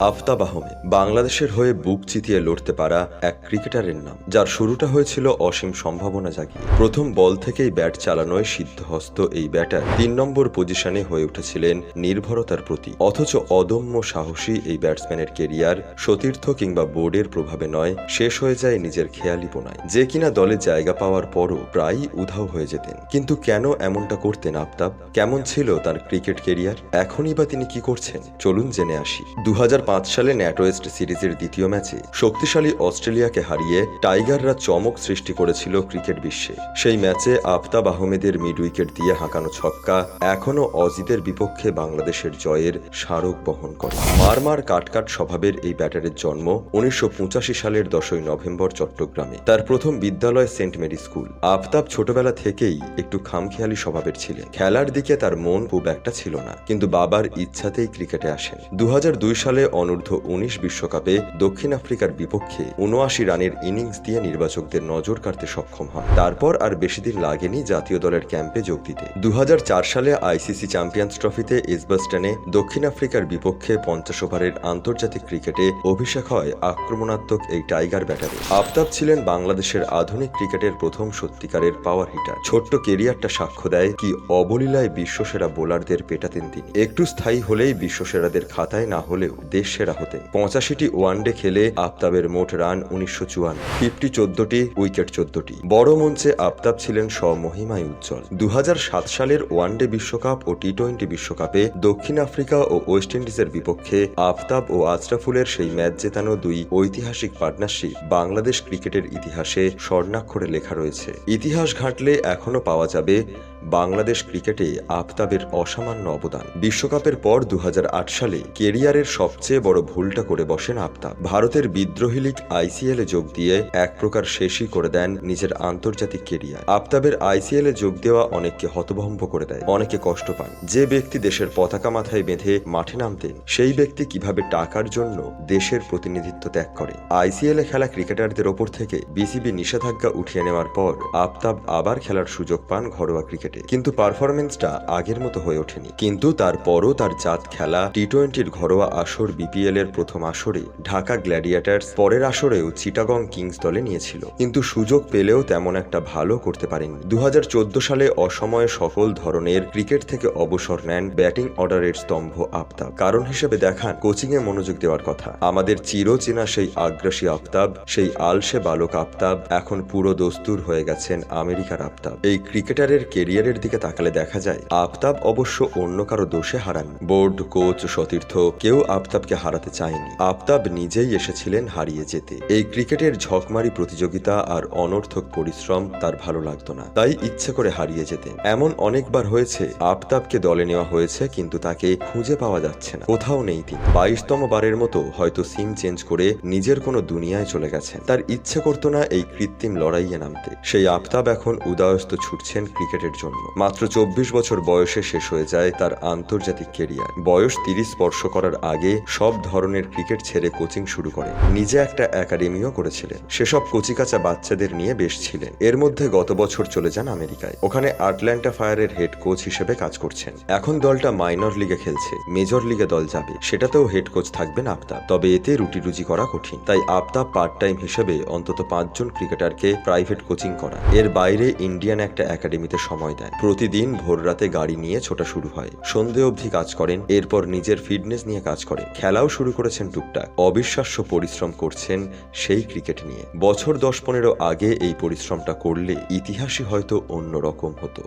আফতাব আহমেদ বাংলাদেশের হয়ে বুক চিতিয়ে লড়তে পারা এক ক্রিকেটারের নাম, যার শুরুটা হয়েছিল অসীম সম্ভাবনা জাগিয়ে। প্রথম বল থেকেই ব্যাট চালানোয় সিদ্ধহস্ত এই ব্যাটার তিন নম্বর পজিশনে হয়ে উঠেছিলেন নির্ভরতার প্রতি অথচ অদম্য সাহসী এই ব্যাটসম্যানের কেরিয়ার সতীর্থ কিংবা বোর্ডের প্রভাবে নয়, শেষ হয়ে যায় নিজের খেয়ালিপনায় যে কিনা দলে জায়গা পাওয়ার পরও প্রায়ই উধাও হয়ে যেতেন। কিন্তু কেন এমনটা করতেন আফতাব? কেমন ছিল তার ক্রিকেট কেরিয়ার? এখনই বা তিনি কি করছেন? চলুন জেনে আসি। দু হাজার সালে ন্যাটোয়েস্ট সিরিজের দ্বিতীয় ম্যাচে শক্তিশালী অস্ট্রেলিয়াকে হারিয়ে টাইগাররা চমক সৃষ্টি করেছিল ক্রিকেট বিশ্বে। সেই ম্যাচে আফতাব আহমেদের মিড উইকেট দিয়ে হাঁকানো ছক্কা এখনও অজিদের বিপক্ষে বাংলাদেশের জয়ের স্মারক বহন করে। মারমার কাটকাট স্বভাবের এই ব্যাটারের জন্ম উনিশশো পঁচাশি সালের দশই নভেম্বর চট্টগ্রামে। তার প্রথম বিদ্যালয় সেন্ট মেরি স্কুল। আফতাব ছোটবেলা থেকেই একটু খামখেয়ালি স্বভাবের ছিলেন। খেলার দিকে তার মন খুব একটা ছিল না, কিন্তু বাবার ইচ্ছাতেই ক্রিকেটে আসেন। দু হাজার দুই সালে অনূর্ধ্ব উনিশ বিশ্বকাপে দক্ষিণ আফ্রিকার বিপক্ষে উনআশি রানের ইনিংস দিয়ে নির্বাচকদের নজর কাড়তে সক্ষম হন। তারপর আর বেশি দিন লাগেনি জাতীয় দলের ক্যাম্পে যোগ দিতে। দু হাজার চার সালে আইসিসি চ্যাম্পিয়ন্স ট্রফিতে ইসবাস্টানে দক্ষিণ আফ্রিকার বিপক্ষে পঞ্চাশ ওভারের আন্তর্জাতিক ক্রিকেটে অভিষেক হয় আক্রমণাত্মক এই টাইগার ব্যাটারে। আফতাব ছিলেন বাংলাদেশের আধুনিক ক্রিকেটের প্রথম সত্যিকারের পাওয়ার হিটার ছোট্ট কেরিয়ারটা সাক্ষ্য দেয় কি অবলীলায় বিশ্বসেরা বোলারদের পেটাতেন তিনি। একটু স্থায়ী হলেই বিশ্বসেরাদের খাতায় না হলেও দেশ সেরা হতেন পঁচাশিটি ওয়ানডে খেলে আফতাবের মোট রান উনিশশো চুয়ান্ন। ফিফটি চোদ্দটি, উইকেট চোদ্দটি। বড় মঞ্চে আফতাব ছিলেন স্বমহিমায় উজ্জ্বল। দুহাজার সাত সালের ওয়ানডে বিশ্বকাপ ও টি টোয়েন্টি বিশ্বকাপে দক্ষিণ আফ্রিকা ও ওয়েস্ট ইন্ডিজের বিপক্ষে আফতাব ও আজরাফুলের সেই ম্যাচ জেতানো দুই ঐতিহাসিক পার্টনারশিপ বাংলাদেশ ক্রিকেটের ইতিহাসে স্বর্ণাক্ষরে লেখা রয়েছে। ইতিহাস ঘাটলে এখনও পাওয়া যাবে বাংলাদেশ ক্রিকেটে আফতাবের অসামান্য অবদান। বিশ্বকাপের পর দু হাজার আট সালে কেরিয়ারের সবচেয়ে বড় ভুলটা করে বসেন আফতাব। ভারতের বিদ্রোহী লীগ আইসিএল যোগ দিয়ে এক প্রকার শেষই করে দেন নিজের আন্তর্জাতিক কেরিয়ার। আফতাবের আইসিএল যোগ দেওয়া অনেককে হতভম্ব করে দেয়, অনেকে কষ্ট পান। যে ব্যক্তি দেশের পতাকা মাথায় বেঁধে মাঠে নামতেন, সেই ব্যক্তি কীভাবে টাকার জন্য দেশের প্রতিনিধিত্ব ত্যাগ করে। আইসিএল খেলা ক্রিকেটারদের ওপর থেকে বিসিবি নিষেধাজ্ঞা উঠিয়ে নেওয়ার পর আফতাব আবার খেলার সুযোগ পান ঘরোয়া ক্রিকেটে। কিন্তু পারফরমেন্সটা আগের মতো হয়ে ওঠেনি। কিন্তু তারপরও তার জাত খেলা টি টোয়েন্টির ঘরোয়া আসর বিপিএল এর প্রথম আসরে ঢাকা গ্ল্যাডিয়েটার্স পরের আসরেও চিটাগং কিংস দলে নিয়েছিল। কিন্তু সুযোগ পেলেও তেমন একটা ভালো করতে পারেনি দু সালে অসময়ে সকল ধরনের ক্রিকেট থেকে অবসর নেন ব্যাটিং অর্ডারের স্তম্ভ আফতাব। কারণ হিসেবে দেখান কোচিং এ মনোযোগ দেওয়ার কথা। আমাদের চিরচেনা সেই আগ্রাসী আফতাব, সেই আলসে বালক আফতাব, এখন পুরো দস্তুর হয়ে গেছেন আমেরিকার আফতাব। এই ক্রিকেটারের কেরিয়ারের দিকে তাকালে দেখা যায়, আফতাব অবশ্য অন্য কারও দোষে হারান। বোর্ড, কোচ, সতীর্থ, কেউ আফতাবকে হারাতে চায়নি। আফতাব নিজেই এসেছিলেন হারিয়ে যেতে। এই ক্রিকেটের ঝকমারি প্রতিযোগিতা আর অনর্থক পরিশ্রম তার ভালো লাগতো না। তাই ইচ্ছে করে হারিয়ে যেতেন এমন অনেকবার হয়েছে, আফতাবকে দলে নেওয়া হয়েছে, কিন্তু তাকে খুঁজে পাওয়া যাচ্ছে না। কোথাও নেই তিনি। বাইশতম বারের মতো হয়তো সিম চেঞ্জ করে নিজের কোনো দুনিয়ায় চলে গেছেন। তার ইচ্ছে করতো না এই কৃত্রিম লড়াইয়ে নামতে। সেই আফতাব এখন উদয়স্ত ছুটছেন ক্রিকেটের জন্য মাত্র চব্বিশ বছর বয়সে শেষ হয়ে যায় তার আন্তর্জাতিক কেরিয়ার। বয়স তিরিশ স্পর্শ করার আগে সব ধরনের ক্রিকেট ছেড়ে কোচিং শুরু করে। নিজে একটা একাডেমিও করেছিলেন। সেসব কচিকাচা বাচ্চাদের নিয়ে বেশ ছিলেন। এর মধ্যে গত বছর চলে যান আমেরিকায়। ওখানে আটল্যান্টা ফায়ারের হেড কোচ হিসেবে কাজ করছেন। এখন দলটা মাইনর লিগে খেলছে। মেজর লিগে দল যাবে। সেটাতেও হেড কোচ থাকবেন আফতাব। তবে এতে রুটি রুজি করা কঠিন। তাই আফতাব পার্ট টাইম হিসেবে অন্তত পাঁচজন ক্রিকেটারকে প্রাইভেট কোচিং করা। এর বাইরে ইন্ডিয়ান একটা একাডেমিতে সময় দেন প্রতিদিন ভোর রাতে গাড়ি নিয়ে ছোটা শুরু হয়। সন্ধে অবধি কাজ করেন, এরপর নিজের ফিটনেস নিয়ে কাজ করেন। খেলাও শুরু করেছেন টুকটাক। অবিশ্বাস্য পরিশ্রম করছেন সেই ক্রিকেট নিয়ে। বছর দশ পনেরো আগে এই পরিশ্রমটা করলে ইতিহাসই হয়তো অন্যরকম হতো।